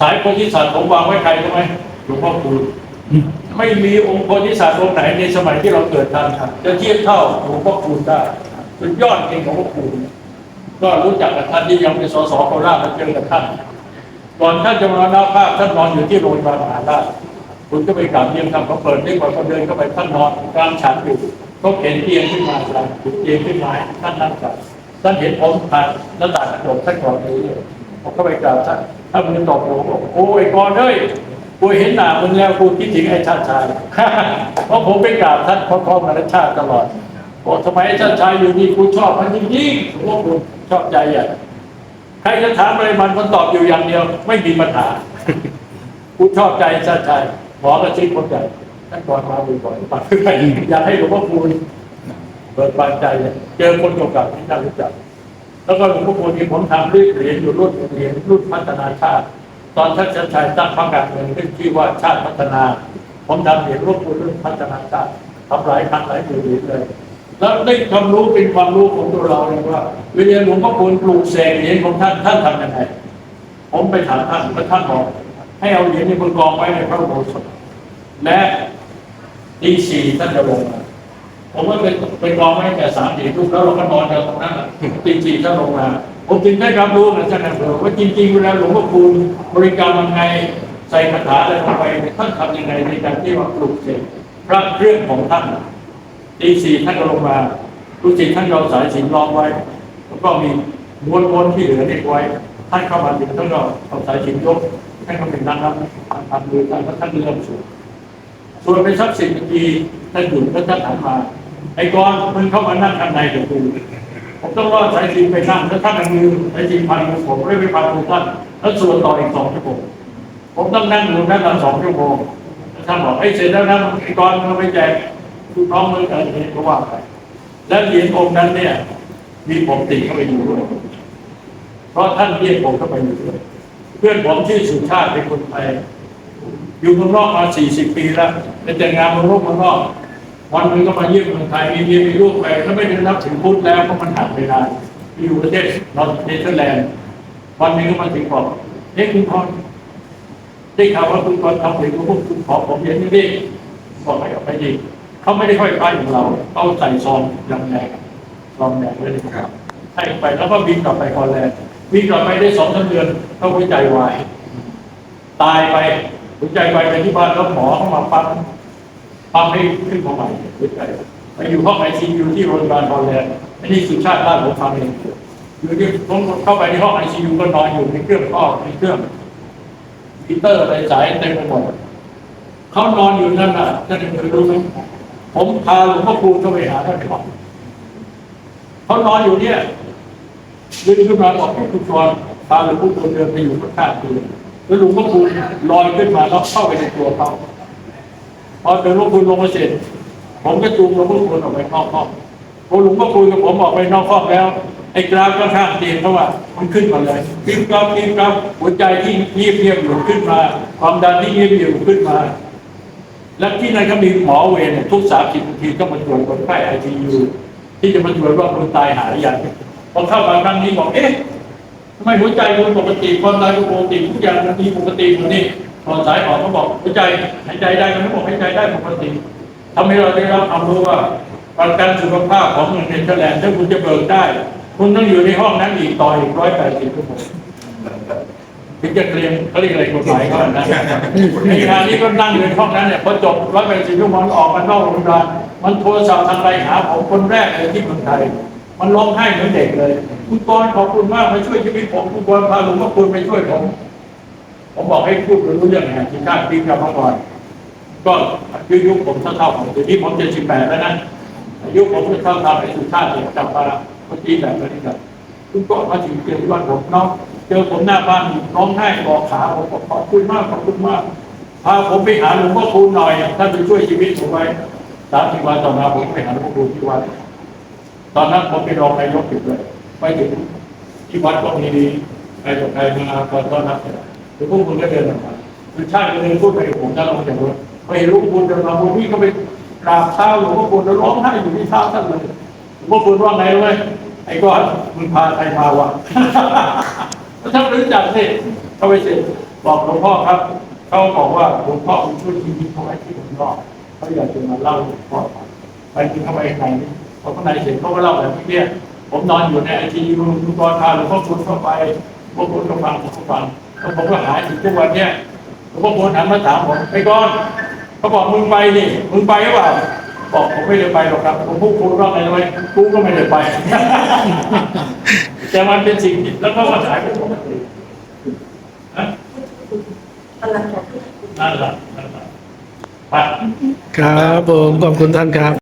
สายโพธิสัตว์ผมวางไว้ใครใช่ไหมหลวงพ่อคูณไม่มีองค์โพธิสัตว์องค์ไหนในสมัยที่เราเกิดทันจะเทียบเท่าหลวงพ่อคูณได้สุดยอดจริงของหลวงพ่อคูณก็รู้จักกับท่านที่ยังเป็นสสโคราชมาเจอกับท่านก่อนท่านจะมรณภาพท่านนอนอยู่ที่โรงพยาบาลมหาราชคุณก็ไปกราบเยี่ยมท่านเขาเปิดได้ก่อนเขาเดินเข้าไปท่านนอนกลางฉันอยู่เขาเข็นเตียงขึ้นมาครับเตียงขึ้นมาให้ท่านนั่งกับท่านเห็นผมผ่านหน้าต่างกระจกท่านก่อนเลยผมก็ไปกราบท่าน ท่ามือตอบหัวบอกโอ้ยก่อนเอ้ยกูเห็นหน้ามึงแล้วกูคิดถึงไอ้ชาติชายเพราะผมไปกราบท่านพร้อมๆกันชาติตลอดบอกทำไมไอ้ชาติชายอยู่นี่กูชอบมันจริงๆผมว่ากูชอบใจอะใครจะถามอะไรมันมันตอบอยู่อย่างเดียว ไม่มีปัญหากูชอบใจชาติชายหมอกระชิดคนใหญ่ท่านก่อนมาบ่อยๆปัดขึ้นไปอยากให้หลวงพ่อคูณเปิดบานใจเนี่ยเจอคนเก่าๆที่น่ารู้จัก แล้วก็หลวงพ่อคูณที่ผมทำรีบเหรียญอยู่รุ่นเหรียญรุ่นพัฒนาชาติ ตอนท่านชัดชัยตั้งพรรคการเมืองขึ้นชื่อว่าชาติพัฒนา ผมทำเหรียญรุ่นคูณรุ่นพัฒนาชาติทำหลายครั้งหลายหมื่นเหรียญเลยแล้วได้ความรู้เป็นความรู้ของตัวเราเลยว่าเวลาหลวงพ่อคูณปลูกเสกเหรียญของท่านท่านทำยังไงผมไปถามท่านแล้วท่านบอก ให้เอาเหรียญในบนกองไว้ในพระโบสถและตีสี่ท่านจะลงมา ผมก็เป็นเป็นกองไว้แต่สามสี่ทุ่มแล้วเราก็นอนกันตรงนั้นน่ะตีสี่ท่านลงมาผมจึงได้รับรู้นะท่านนะเผื่อว่าจริงๆเวลาหลวงพ่อคูณบริกรรมยังไงใส่คาถาอะไรลงไปท่านทำยังไงในการที่ว่าปลูกเสกพระเครื่องของท่านตีสี่ท่านก็ลงมาลูกศิษย์ท่านเอาสายสิญจนรองไว้ แล้วก็มีม้วนม้วนๆที่เหลือเด็กไว้ ท่านเข้ามาถึงท่านก็เอาสายสินยกท่านก็เป็นนั่งรับท่านทำมือท่านก็ท่านเริ่มสวดส่วนไปสักสิบนาทีท่านหยุดแล้วท่านหันมา ไอ้กอนมันเข้ามานั่งข้างในกับกูผมต้องรอดสายสิญจนไปนั่งแล้วท่านมือสายสิญจนพันมือผมไม่ไปพันมือท่านแล้วสวดต่ออีกสองชั่วโมงผมต้องนั่งอยู่นั่นละสองชั่วโมงแล้วท่านบอกไอ้เสร็จแล้วนะไอ้กอนมันไปแจกลูกน้องเลยอะไรอย่างเงี้ยก็ว่าไปแล้วเหรียญองค์นั้นเนี่ย มีผมติดเข้าไปอยู่ด้วยเพราะท่านเรียกผมเข้าไปอยู่ด้วยเพื่อนผมชื่อสุชาติเป็นคนไทยอยู่เมืองนอกมาสี่สิบปีแล้วเป็นแต่งงานเมืองนอกเมืองนอก วันนึงก็มาเยี่ยมเมืองไทยมีเมียมีลูกไปแล้วไม่ได้นับถึงพุทธแล้วเพราะมันห่างเวลาอยู่ประเทศนอร์เนเธอร์แลนด์วันนึงก็มาถึงบอกเฮ้ยคุณพรได้ข่าวว่าคุณพรทำเหรียญของพวกคุณขอผมเยญนี้ดิบอกให้เอาไปดิเขาไม่ได้ค่อยป้ายของเราเขาใส่ซองยังแดงซองแดงไว้เลยครับให้ไปแล้วก็บินกลับไปคอนแลนด์บินกลับไปได้สองสามเดือนเขาหัวใจวายตายไปหัวใจวายไปที่บ้านแล้วหมอเข้ามาปั๊ม ปั๊มให้ขึ้นมาใหม่หัวใจไปอยู่ห้องไอซียูที่โรงพยาบาลคอนแลนด์อันนี้สุชาติบ้านผมทำเองอยู่ที่ผมเข้าไปที่ห้องไอซียูก็นอนอยู่ในเครื่องอ้อในเครื่องมิเตอร์อะไรสายเต็มไปหมดเขานอนอยู่นั่นน่ะท่านเคยรู้ไหมผมพาหลวงพ่อคูณเข้าไปหาท่านก่อนเขานอนอยู่เนี่ยยืนขึ้นมาบอกให้คุณชวนพาหลวงพ่อคูณเดินไปอยู่ข้างๆคือแล้วหลวงพ่อคูณลอยขึ้นมาแล้วเข้าไปในตัวเขา พอเดินหลวงคุณลงมาเสร็จ ผมก็จูงหลวงพ่อคูณออกไปนอกห้องพอหลวงพ่อคูณกับผมออกไปนอกห้องแล้วไอ้กราฟก็ข้างเตียงเขาว่ามันขึ้นมาเลยกินกราฟกินกราฟหัวใจที่เงียบเงียบอยู่ขึ้นมา ความดันที่เงียบอยู่ขึ้นมา และที่นั่นก็มีหมอเวรทุกสามสิบนาทีต้องมาตรวจคนไข้ไอซียูที่จะมาตรวจว่าคนตายหายยังพอเข้ามาครั้งนี้บอกเอ๊ะทำไมหัวใจคนปกติความดันปกติทุกอย่างมันมีปกติหมดนี่ พอสายออกเขาบอกหัวใจหายใจได้มันไม่บอกหายใจได้ปกติทำให้เราได้รับความรู้ว่าประกันสุขภาพของเมืองเนเธอร์แลนด์ถ้าคุณจะเบิกได้ คุณต้องอยู่ในห้องนั้นอีกต่ออีกร้อยแปดสิบชั่วโมงถึงจะเคลมเขาเรียกอะไรกฎหมายเขานะในขณะนี้ก็นั่งอยู่ในห้องนั้นเนี่ยพอจบร้อยแปดสิบชั่วโมงออกมานอกโรงพยาบาลมันโทรศัพท์ทางไปหาผมคนแรกเลยที่เมืองไทย มันร้องไห้เหมือนเด็กเลย คุณกรณ์ขอบคุณมากมาช่วยชีวิตผมคุณกรณ์พาหลวงพ่อคุณไปช่วยผม ผมบอกให้พูดรู้เรื่องไงที่ข้าปีกลับมาก่อนก็อายุผมเท่าๆของทีนี้ผมเจ็ดสิบแปดแล้วนะอายุผมเท่าๆไอ้สุชาติเนี่ยกลับมาเมื่อกี้แบบนี้ครับคุณก็มาถึงเจอที่บ้านผมเนาะเจอผมหน้าบ้านร้องไห้บอกขาผมบอกขอบคุณมากขอบคุณมากพาผมไปหาหลวงพ่อคูณหน่อยท่านไปช่วยชีวิตผมไว้สามสิบวันต่อมาผมไปหาหลวงพ่อคูณที่วัดตอนนั้นผมเป็นรองนายกอยู่เลยไปถึงที่วัดก็มีใครต่อใครมาตอนต้นรับเนี่ ยหลวพ่อคูณก็เดินออกมาคือชาติก็เดินพูดไปกับผมท่านลงจากรถไปเห็นหลวงพ่อคูณเดินมาผมพี่ก็ไปกราบเท้าหลวงพ่อคูณแล้วร้องไห้อยู่ที่เท้าท่านเลยหลวงพ่อคูณว่าไงรู้ไหมไอ้ก้อนมึงพาใครมาวะแล้วท่านรู้จักสิเข้าไปเสร็จบอกหลวงพ่อครับเขาบอกว่าหลวงพ่อคุณช่วยชีวิตเขาไว้ที่ผมนอกเขาอยากจะมาเล่าให้หลวงพ่อฟังไปกินเข้าไปในนี่พอข้างในเสร็จเขาก็เล่าแบบนี้เนี่ยผมนอนอยู่ในไอทียูคุณกรพาหลวงพ่อคุณเข้าไปหลวงพ่อคุณก็ฟังผมก็ฟัง แล้วผมก็หายถึงทุกวันเนี่ยหลวงพ่อคุณหันมาถามผมไอ้ก้อนเขาบอกมึงไปนี่มึงไปหรือเปล่าบอกผมไม่ได้ไปหรอกครับ ผมพูดคุณว่าไงรู้ไหมกูก็ไม่ได้ไป แต่มันเป็นสิ่งที่แล้วก็มาถ่ายเป็นปกตินั่นแหละนั่นแหละครับผมขอบคุณท่านครับ